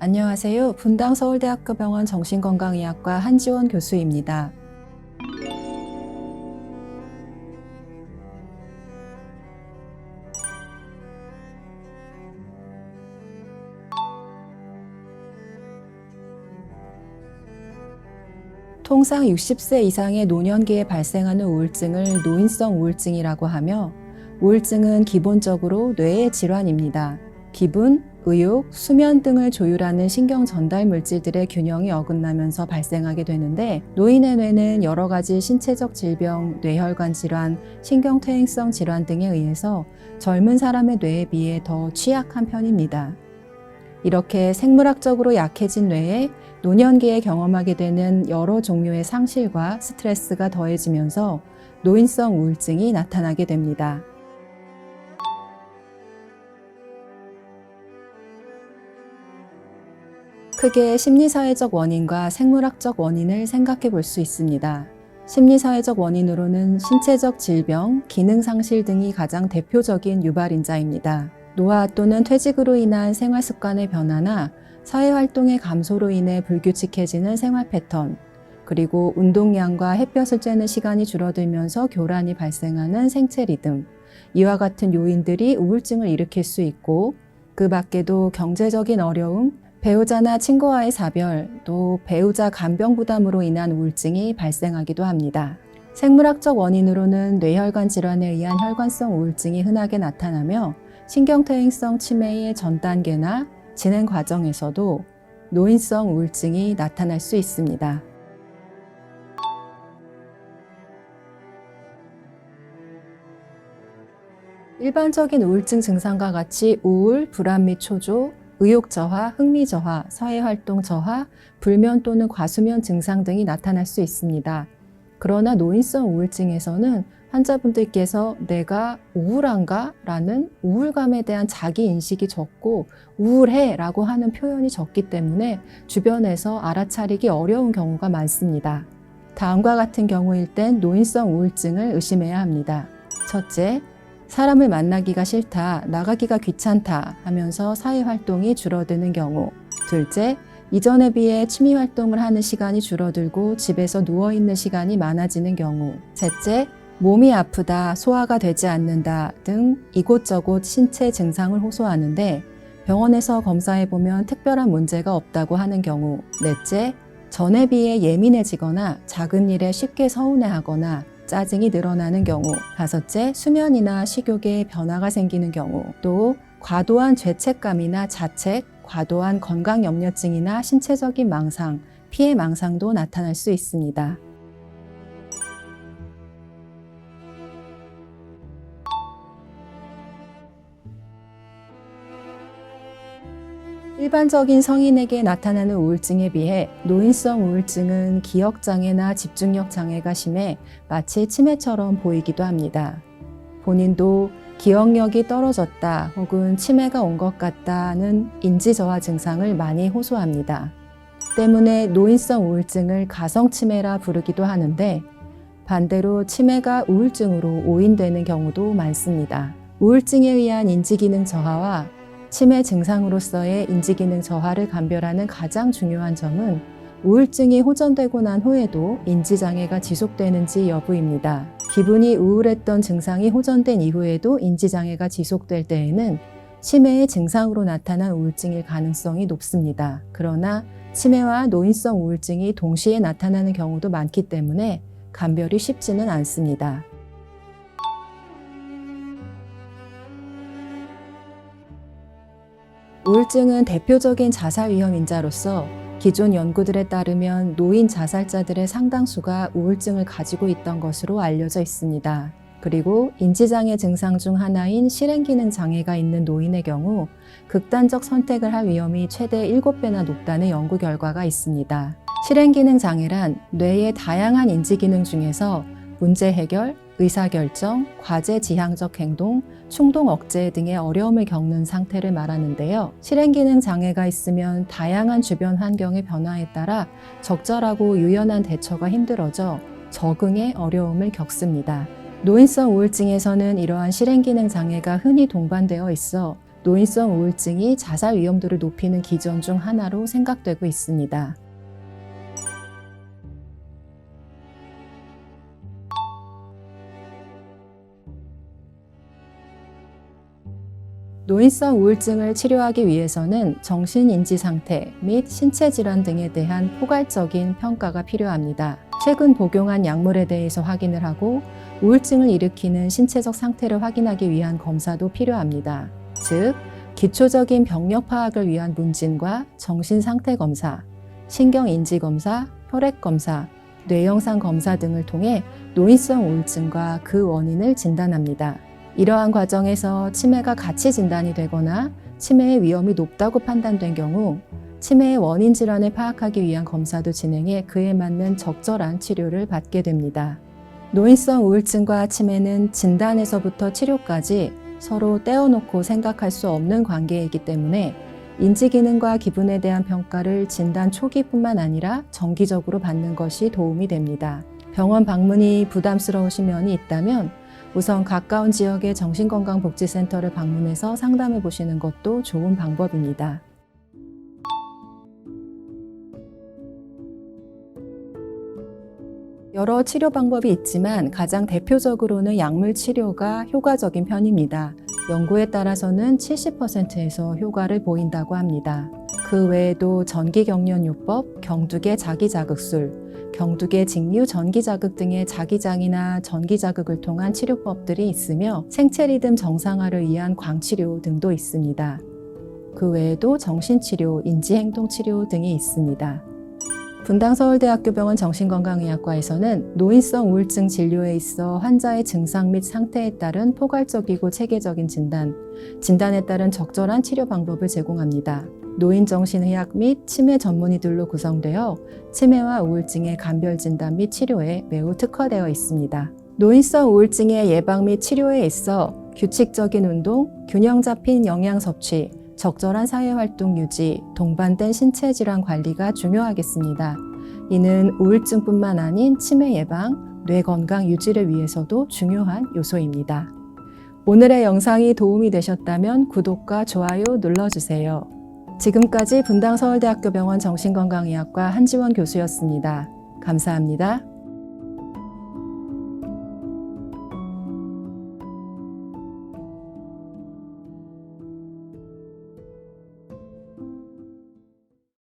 안녕하세요. 분당 서울대학교 병원 정신건강의학과 한지원 교수입니다. 통상 60세 이상의 노년기에 발생하는 우울증을 노인성 우울증이라고 하며 우울증은 기본적으로 뇌의 질환입니다. 기분, 의욕, 수면 등을 조율하는 신경 전달 물질들의 균형이 어긋나면서 발생하게 되는데 노인의 뇌는 여러 가지 신체적 질병, 뇌혈관 질환, 신경퇴행성 질환 등에 의해서 젊은 사람의 뇌에 비해 더 취약한 편입니다. 이렇게 생물학적으로 약해진 뇌에 노년기에 경험하게 되는 여러 종류의 상실과 스트레스가 더해지면서 노인성 우울증이 나타나게 됩니다. 크게 심리사회적 원인과 생물학적 원인을 생각해 볼 수 있습니다. 심리사회적 원인으로는 신체적 질병, 기능 상실 등이 가장 대표적인 유발인자입니다. 노화 또는 퇴직으로 인한 생활 습관의 변화나 사회 활동의 감소로 인해 불규칙해지는 생활 패턴, 그리고 운동량과 햇볕을 쬐는 시간이 줄어들면서 교란이 발생하는 생체 리듬, 이와 같은 요인들이 우울증을 일으킬 수 있고, 그 밖에도 경제적인 어려움, 배우자나 친구와의 사별, 또 배우자 간병 부담으로 인한 우울증이 발생하기도 합니다. 생물학적 원인으로는 뇌혈관 질환에 의한 혈관성 우울증이 흔하게 나타나며 신경퇴행성 치매의 전 단계나 진행 과정에서도 노인성 우울증이 나타날 수 있습니다. 일반적인 우울증 증상과 같이 우울, 불안 및 초조, 의욕 저하, 흥미 저하, 사회 활동 저하, 불면 또는 과수면 증상 등이 나타날 수 있습니다. 그러나 노인성 우울증에서는 환자분들께서 내가 우울한가? 라는 우울감에 대한 자기 인식이 적고 우울해 라고 하는 표현이 적기 때문에 주변에서 알아차리기 어려운 경우가 많습니다. 다음과 같은 경우일 땐 노인성 우울증을 의심해야 합니다. 첫째, 사람을 만나기가 싫다, 나가기가 귀찮다 하면서 사회 활동이 줄어드는 경우. 둘째, 이전에 비해 취미 활동을 하는 시간이 줄어들고 집에서 누워있는 시간이 많아지는 경우. 셋째, 몸이 아프다, 소화가 되지 않는다 등 이곳저곳 신체 증상을 호소하는데 병원에서 검사해보면 특별한 문제가 없다고 하는 경우. 넷째, 전에 비해 예민해지거나 작은 일에 쉽게 서운해하거나 짜증이 늘어나는 경우. 다섯째, 수면이나 식욕에 변화가 생기는 경우. 또 과도한 죄책감이나 자책, 과도한 건강 염려증이나 신체적인 망상, 피해 망상도 나타날 수 있습니다. 일반적인 성인에게 나타나는 우울증에 비해 노인성 우울증은 기억장애나 집중력 장애가 심해 마치 치매처럼 보이기도 합니다. 본인도 기억력이 떨어졌다 혹은 치매가 온 것 같다는 인지저하 증상을 많이 호소합니다. 때문에 노인성 우울증을 가성치매라 부르기도 하는데 반대로 치매가 우울증으로 오인되는 경우도 많습니다. 우울증에 의한 인지기능 저하와 치매 증상으로서의 인지기능 저하를 감별하는 가장 중요한 점은 우울증이 호전되고 난 후에도 인지장애가 지속되는지 여부입니다. 기분이 우울했던 증상이 호전된 이후에도 인지장애가 지속될 때에는 치매의 증상으로 나타난 우울증일 가능성이 높습니다. 그러나 치매와 노인성 우울증이 동시에 나타나는 경우도 많기 때문에 감별이 쉽지는 않습니다. 우울증은 대표적인 자살 위험 인자로서 기존 연구들에 따르면 노인 자살자들의 상당수가 우울증을 가지고 있던 것으로 알려져 있습니다. 그리고 인지장애 증상 중 하나인 실행기능 장애가 있는 노인의 경우 극단적 선택을 할 위험이 최대 7배나 높다는 연구 결과가 있습니다. 실행기능 장애란 뇌의 다양한 인지기능 중에서 문제 해결, 의사결정, 과제 지향적 행동, 충동 억제 등의 어려움을 겪는 상태를 말하는데요. 실행기능 장애가 있으면 다양한 주변 환경의 변화에 따라 적절하고 유연한 대처가 힘들어져 적응에 어려움을 겪습니다. 노인성 우울증에서는 이러한 실행기능 장애가 흔히 동반되어 있어 노인성 우울증이 자살 위험도를 높이는 기전 중 하나로 생각되고 있습니다. 노인성 우울증을 치료하기 위해서는 정신인지 상태 및 신체 질환 등에 대한 포괄적인 평가가 필요합니다. 최근 복용한 약물에 대해서 확인을 하고 우울증을 일으키는 신체적 상태를 확인하기 위한 검사도 필요합니다. 즉, 기초적인 병력 파악을 위한 문진과 정신 상태 검사, 신경 인지 검사, 혈액 검사, 뇌영상 검사 등을 통해 노인성 우울증과 그 원인을 진단합니다. 이러한 과정에서 치매가 같이 진단이 되거나 치매의 위험이 높다고 판단된 경우 치매의 원인 질환을 파악하기 위한 검사도 진행해 그에 맞는 적절한 치료를 받게 됩니다. 노인성 우울증과 치매는 진단에서부터 치료까지 서로 떼어놓고 생각할 수 없는 관계이기 때문에 인지기능과 기분에 대한 평가를 진단 초기뿐만 아니라 정기적으로 받는 것이 도움이 됩니다. 병원 방문이 부담스러우신 면이 있다면 우선 가까운 지역의 정신건강복지센터를 방문해서 상담해 보시는 것도 좋은 방법입니다. 여러 치료 방법이 있지만 가장 대표적으로는 약물 치료가 효과적인 편입니다. 연구에 따라서는 70%에서 효과를 보인다고 합니다. 그 외에도 전기경련요법, 경두계 자기자극술, 경두계 직류 전기자극 등의 자기장이나 전기자극을 통한 치료법들이 있으며 생체 리듬 정상화를 위한 광치료 등도 있습니다. 그 외에도 정신치료, 인지행동치료 등이 있습니다. 분당 서울대학교 병원 정신건강의학과에서는 노인성 우울증 진료에 있어 환자의 증상 및 상태에 따른 포괄적이고 체계적인 진단, 진단에 따른 적절한 치료 방법을 제공합니다. 노인정신의학 및 치매 전문의들로 구성되어 치매와 우울증의 감별 진단 및 치료에 매우 특화되어 있습니다. 노인성 우울증의 예방 및 치료에 있어 규칙적인 운동, 균형 잡힌 영양 섭취, 적절한 사회활동 유지, 동반된 신체 질환 관리가 중요하겠습니다. 이는 우울증뿐만 아닌 치매 예방, 뇌 건강 유지를 위해서도 중요한 요소입니다. 오늘의 영상이 도움이 되셨다면 구독과 좋아요 눌러주세요. 지금까지 분당서울대학교 병원 정신건강의학과 한지원 교수였습니다. 감사합니다.